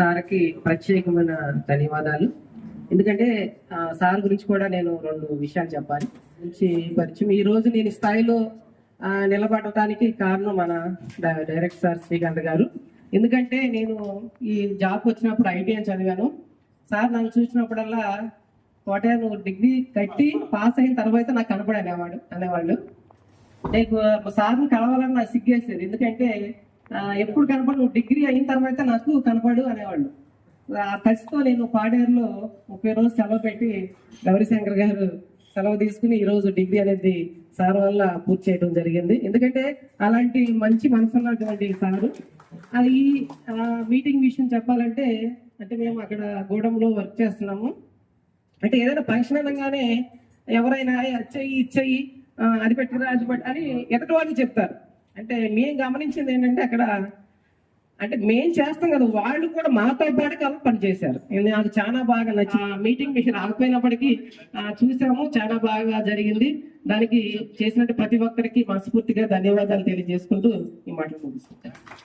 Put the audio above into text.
సార్కి ప్రత్యేకమైన ధన్యవాదాలు. ఎందుకంటే సార్ గురించి కూడా నేను రెండు విషయాలు చెప్పాలి. మంచి పరిచయం. ఈ రోజు నేను స్థాయిలో నిలబడటానికి కారణం మన డైరెక్ట్ డైరెక్టర్ సార్ శ్రీకాంత్ గారు. ఎందుకంటే నేను ఈ జాబ్ వచ్చినప్పుడు ఐటీఐ చదివాను. సార్ నన్ను చూసినప్పుడల్లా కోటయ్య నువ్వు డిగ్రీ కట్టి పాస్ అయిన తర్వాత నాకు కనపడి అనేవాడు అనేవాళ్ళు నీకు సార్ని కలవాలని నాకు సిగ్గేసేది. ఎందుకంటే ఎప్పుడు కనపడు డిగ్రీ అయిన తర్వాత నాకు కనపడు అనేవాళ్ళు. ఆ కసితో నేను పాడేరులో ముప్పై రోజులు సెలవు పెట్టి గౌరీశంకర్ గారు సెలవు తీసుకుని ఈరోజు డిగ్రీ అనేది సార్ వల్ల పూర్తి చేయడం జరిగింది. ఎందుకంటే అలాంటి మంచి మనసు ఉన్నటువంటి సారు. అది మీటింగ్ విషయం చెప్పాలంటే అంటే మేము అక్కడ గూడెంలో వర్క్ చేస్తున్నాము. అంటే ఏదైనా ఫంక్షన్ అనగానే ఎవరైనా అచ్చయి ఇచ్చయి అది పెట్టుకురా అది పెట్టు అని ఎదుటి వాళ్ళు చెప్తారు. అంటే మేము గమనించింది ఏంటంటే అక్కడ అంటే మేము చేస్తాం కదా వాళ్ళు కూడా మాతో పాటు కలిసి పనిచేశారు నాకు చాలా బాగా నచ్చి మీటింగ్ మిషన్ ఆగిపోయినప్పటికీ చూసాము చాలా బాగా జరిగింది. దానికి చేసినట్టు ప్రతి ఒక్కరికి మనస్ఫూర్తిగా ధన్యవాదాలు తెలియజేసుకుంటూ ఈ మాటలు ముగిస్తాను